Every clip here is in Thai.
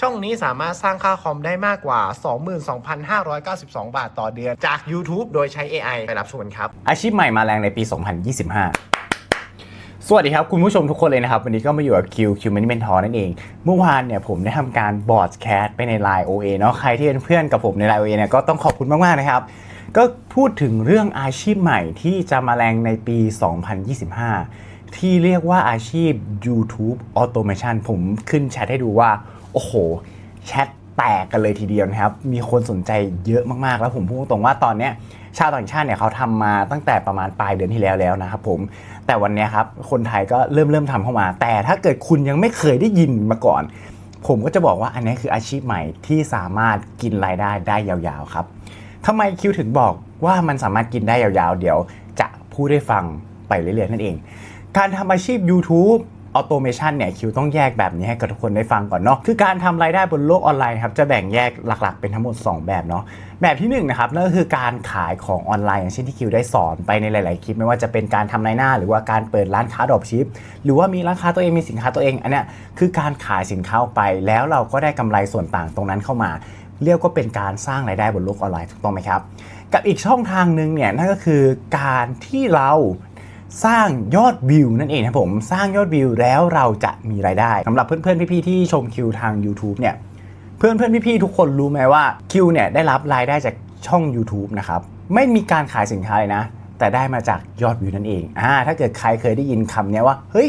ช่องนี้สามารถสร้างค่าคอมได้มากกว่า 22,592 บาทต่อเดือนจาก YouTube โดยใช้ AI ไปรับชมกันครับ อาชีพใหม่มาแรงในปี 2025สวัสดีครับ คุณผู้ชมทุกคนเลยนะครับ วันนี้ก็มาอยู่กับคิวคิวแมนิเมนทอนั่นเอง เมื่อวานเนี่ยผมได้ทำการบอร์ดแคสไปใน Line OA เนาะใครที่เป็นเพื่อนกับผมใน Line OA เนี่ยก็ต้องขอบคุณมาก ๆ นะครับ ก็พูดถึงเรื่องอาชีพใหม่ที่จะมาแรงในปี 2025 ที่เรียกว่าอาชีพ YouTube Automation ผมขึ้นแชทให้ดูว่า โอ้โห แชทแตกกันเลยทีเดียวนะครับ มีคนสนใจเยอะมากๆ แล้วผมพูดตรงว่าตอนเนี้ยชาวต่างชาติเนี่ยเขาทำมาตั้งแต่ประมาณปลายเดือนที่แล้วแล้วนะครับผม แต่วันนี้ครับคนไทยก็เริ่มเริ่มทำเข้ามา แต่ถ้าเกิดคุณยังไม่เคยได้ยินมาก่อน ผมก็จะบอกว่าอันนี้คืออาชีพใหม่ที่สามารถกินรายได้ได้ยาวๆครับทำไมคิวถึงบอกว่ามันสามารถกินได้ยาวๆ เดี๋ยวจะพูดให้ฟังไปเรื่อยๆนั่นเอง การทำอาชีพ YouTube ออโตเมชันเนี่ยคิวต้องแยกแบบนี้ให้กับทุกคนได้ฟังก่อนเนาะคือการทำรายได้บนโลกออนไลน์ครับจะแบ่งแยกหลักๆ เป็นทั้งหมด 2 แบบเนาะแบบที่1นงนะครับนั่นก็คือการขายของออนไลน์ อย่างเช่นที่คิวได้สอนไปในหลาย ๆ คลิป ไม่ว่าจะเป็นการทำรายหน้า หรือว่าการเปิดร้านค้าดรอปชิปหรือว่ามีร้านค้าตัวเองมีสินค้าตัวเองอันเนี้ยคือการขายสินค้าออกไป แล้วเราก็ได้กำไรส่วนต่างตรงนั้นเข้ามา เรียกว่าเป็นการสร้างรายได้บนโลกออนไลน์ถูกต้องไหมครับ กับอีกช่องทางหนึ่งเนี่ยนั่นก็คือการที่เรา สร้างยอดวิวนั่นเองครับผมสร้างยอดวิวแล้วเราจะมีรายได้สำหรับเพื่อนๆพี่ๆที่ชมคิวทาง YouTube เนี่ยเพื่อนเพื่อนพี่ๆทุกคนรู้ไหมว่าคิวเนี่ยได้รับรายได้จากช่อง YouTube นะครับไม่มีการขายสินค้าเลยนะ แต่ได้มาจากยอดวิวนั่นเองอ่าถ้าเกิดใครเคยได้ยินคำเนี้ยว่า เฮ้ย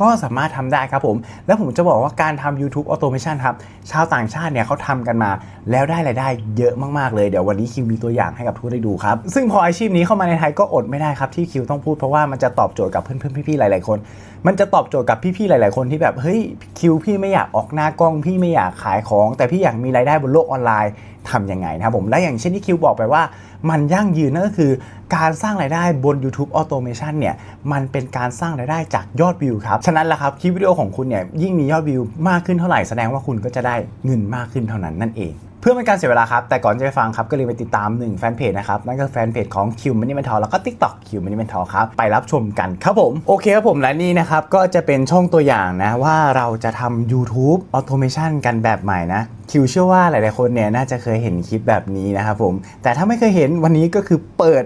ก็สามารถทำได้ครับผม แล้วผมจะบอกว่าการทำ YouTube Automation ครับ ชาวต่างชาติเนี่ยเขาทำกันมา แล้วได้รายได้เยอะมาก ๆ เลย เดี๋ยววันนี้คิวมีตัวอย่างให้กับทุกได้ดูครับ ซึ่งพออาชีพนี้เข้ามาในไทยก็อดไม่ได้ครับที่คิวต้องพูดเพราะว่ามันจะตอบโจทย์กับเพื่อนๆพี่ๆหลาย ๆ คน มันจะตอบโจทย์กับพี่ๆหลาย ๆ คนที่แบบเฮ้ยคิวพี่ไม่อยากออกหน้ากล้องพี่ไม่อยากขายของ แต่พี่อยากมีรายได้บนโลกออนไลน์ทำยังไงนะครับผมและอย่างเช่นที่คิวบอกไปว่า มันยั่งยืนนั่นก็คือ การสร้างรายได้บน YouTube Automation เนี่ยมันเป็นการสร้างรายได้จากยอดวิวครับ ฉะนั้นแหละครับคลิปวิดีโอของคุณเนี่ยยิ่งมียอดวิวมากขึ้นเท่าไหร่แสดงว่าคุณก็จะได้เงินมากขึ้นเท่านั้นนั่นเอง พื่อเป็นการเสียเวลาครับ แต่ก่อนจะไปฟังครับ ก็เลยไปติดตามหนึ่งแฟนเพจนะครับ นั่นก็แฟนเพจของ Q Money Mentor แล้วก็ TikTok Q Money Mentor ครับ ไปรับชมกันครับผม โอเคครับผมและนี่นะครับ ก็จะเป็นช่องตัวอย่างนะ ว่าเราจะทำ YouTube Automation กันแบบใหม่นะ คิวเชื่อว่าหลาย ๆ คนเนี่ยน่าจะเคยเห็นคลิปแบบนี้นะครับผม แต่ถ้าไม่เคยเห็นวันนี้ก็คือเปิด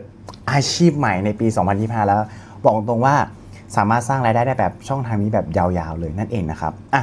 อาชีพใหม่ในปี 2025 แล้ว บอกตรงว่าสามารถสร้างรายได้ได้แบบช่องทางนี้แบบยาว ๆ เลยนั่นเองนะครับอะ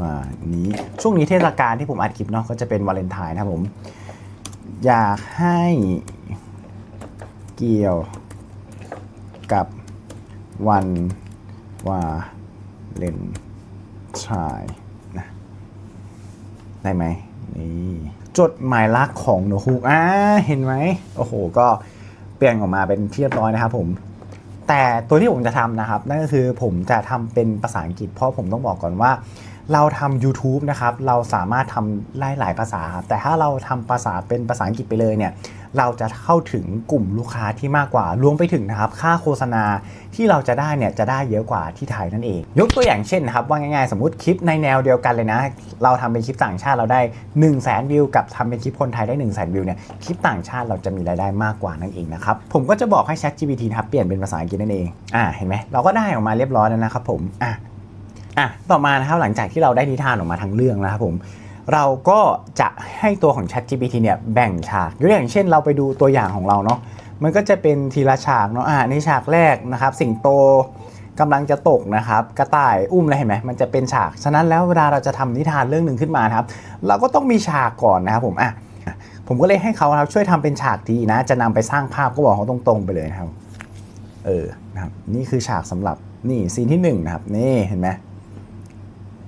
ว่านี้ช่วงนี้เทศกาลที่ผมอัดคลิปเนาะก็จะเป็นวาเลนไทน์นะครับผม อยากให้เกี่ยวกับวันวาเลนไทน์นะได้ไหมนี่จดหมายรักของหนูฮูกอ่าเห็นไหมโอ้โห ก็เปลี่ยนออกมาเป็นที่เรียบร้อยนะครับผมแต่ตัวที่ผมจะทำนะครับ นั่นก็คือผมจะทำเป็นภาษาอังกฤษเพราะผมต้องบอกก่อนว่า เราทำ YouTube นะครับ เราสามารถทำไล่หลายภาษาครับแต่ถ้าเราทำภาษาเป็นภาษาอังกฤษไปเลยเนี่ย เราจะเข้าถึงกลุ่มลูกค้าที่มากกว่า รวมไปถึงนะครับ ค่าโฆษณาที่เราจะได้เนี่ยจะได้เยอะกว่าที่ไทยนั่นเอง ยกตัวอย่างเช่นนะครับว่าง่ายๆ สมมติคลิปในแนวเดียวกันเลยนะ เราทำเป็นคลิปต่างชาติเราได้ 1 0 0 0 0แสนวิวกับทำเป็นคลิปคนไทยได้ 1 0 0 0 0แสนวิวเนี่ย คลิปต่างชาติเราจะมีรายได้มากกว่านั่นเองนะครับ ผมก็จะบอกให้ Chat GPT นะครับเปลี่ยนเป็นภาษาอังกฤษนั่นเอง อ่า เห็นไหมเราก็ได้ออกมาเรียบร้อยแล้วนะครับผม อะ อะต่อมานะครับหลังจากที่เราได้นิทานออกมาทั้งเรื่องแล้วครับผมเราก็จะให้ตัวของ Chat GPT เนี่ยแบ่งฉากยกตัวอย่างเช่น เราไปดูตัวอย่างของเราเนาะมันก็จะเป็นทีละฉากเนาะอ่าในฉากแรกนะครับสิงโตกำลังจะตกนะครับกระต่ายอุ้มอะไรเห็นไหมมันจะเป็นฉากฉะนั้นแล้วเวลาเราจะทำนิทานเรื่องหนึ่งขึ้นมาครับ เราก็ต้องมีฉากก่อนนะครับผมอะผมก็เลยให้เขาครับช่วยทำเป็นฉากดีนะ จะนำไปสร้างภาพก็บอกเขาตรงๆ ไปเลยนะครับ เออนะครับนี่คือฉากสำหรับนี่ซีนที่หนึ่งนะครับนี่เห็นไหม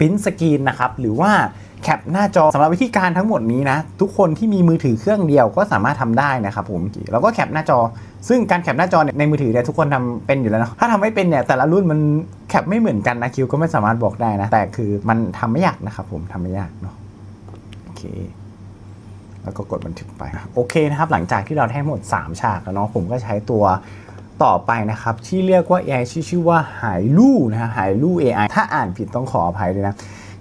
พิมพ์สกรีนนะครับหรือว่าแคปหน้าจอสำหรับวิธีการทั้งหมดนี้นะ ทุกคนที่มีมือถือเครื่องเดียวก็สามารถทำได้นะครับผมแล้วก็แคปหน้าจอ ซึ่งการแคปหน้าจอเนี่ยในมือถือเนี่ยทุกคนทำเป็นอยู่แล้วนะถ้าทำไม่เป็นเนี่ยแต่ละรุ่นมันแคปไม่เหมือนกันนะคิวก็ไม่สามารถบอกได้นะ แต่คือมันทำไม่ยากนะครับผมทำไม่ยากเนาะโอเคแล้วก็กดบันทึกไป โอเคนะครับ หลังจากที่เราได้ทั้งหมด 3 ฉากแล้วเนาะผมก็ใช้ตัว ต่อไปนะครับ ที่เรียกว่า AI ชื่อชื่อว่าหายลู่นะฮะหายลู่ AI ถ้าอ่านผิดต้องขออภัยด้วยนะ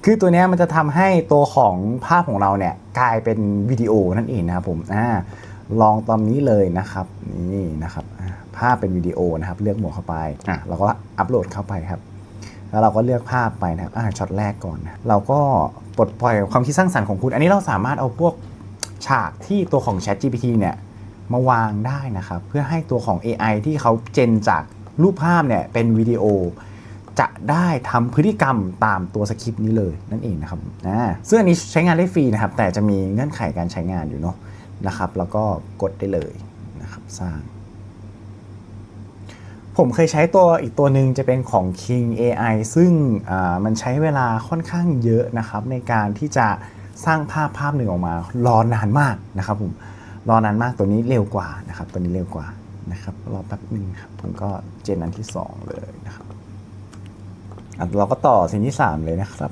คือตัวนี้มันจะทำให้ตัวของภาพของเราเนี่ยกลายเป็นวิดีโอนั่นเองนะครับผมอ่าลองตอนนี้เลยนะครับนี่นะครับภาพเป็นวิดีโอนะครับ เลือกหมวดเข้าไปอะเราก็อัปโหลดเข้าไปครับ แล้วเราก็เลือกภาพไปนะครับอ่าช็อตแรกก่อนนะเราก็ปลดปล่อยความคิดสร้างสรรค์ของคุณ อันนี้เราสามารถเอาพวกฉากที่ตัวของ Chat GPT เนี่ย มาวางได้นะครับเพื่อให้ตัวของ AI ที่เขาเจนจากรูปภาพเนี่ยเป็นวิดีโอ จะได้ทำพฤติกรรมตามตัวสคริปต์นี้เลยนั่นเองนะครับอ่าซึ่งอันนี้ใช้งานได้ฟรีนะครับ แต่จะมีเงื่อนไขการใช้งานอยู่เนาะนะครับ แล้วก็กดได้เลยนะครับสร้าง ผมเคยใช้ตัวอีกตัวหนึ่งจะเป็นของ King AI ซึ่งมันใช้เวลาค่อนข้างเยอะนะครับ ในการที่จะสร้างภาพภาพหนึ่งออกมา รอนานมากนะครับผม รอนานมากตัวนี้เร็วกว่านะครับ ตัวนี้เร็วกว่านะครับรอแป๊บหนึ่งครับผมก็เจนอันที่ 2 เลยนะครับอะเราก็ต่อสิ่งที่ 3 เลยนะครับ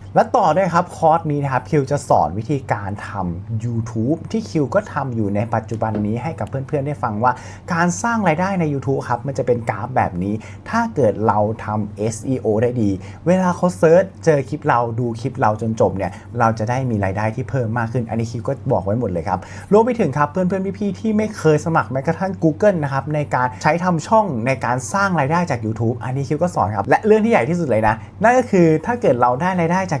และต่อด้วยครับคอร์สนี้นะครับคิวจะสอนวิธีการทำ YouTube ที่คิวก็ทำอยู่ในปัจจุบันนี้ให้กับเพื่อนๆได้ฟังว่า การสร้างรายได้ใน YouTube ครับมันจะเป็นกราฟแบบนี้ ถ้าเกิดเราทำ SEO ได้ดี เวลาเขาเซิร์ชเจอคลิปเราดูคลิปเราจนจบเนี่ยเราจะได้มีรายได้ที่เพิ่มมากขึ้น อันนี้คิวก็บอกไว้หมดเลยครับรวมไปถึงครับเพื่อนๆพี่ๆที่ไม่เคยสมัครแม้กระทั่ง Google นะครับในการใช้ทำช่องในการสร้างรายได้จาก YouTube อันนี้คิวก็สอนครับและเรื่องที่ใหญ่ที่สุดเลยนะนั่นก็คือถ้าเกิดเราได้รายได้จาก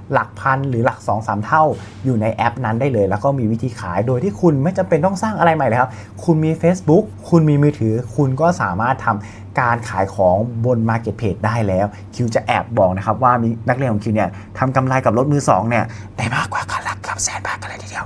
หลักพันหรือหลัก 2-3 เท่า อยู่ในแอปนั้นได้เลย แล้วก็มีวิธีขายโดยที่คุณไม่จำเป็นต้องสร้างอะไรใหม่เลยครับ คุณมี Facebook คุณมีมือถือ คุณก็สามารถทำการขายของบน Marketplace ได้แล้ว คิวจะแอบบอกนะครับว่ามีนักเรียนของคิวเนี่ยทำกำไรกับรถมือสองเนี่ยได้มากกว่าคันละเกือบแสนบาทกันเลยทีเดียว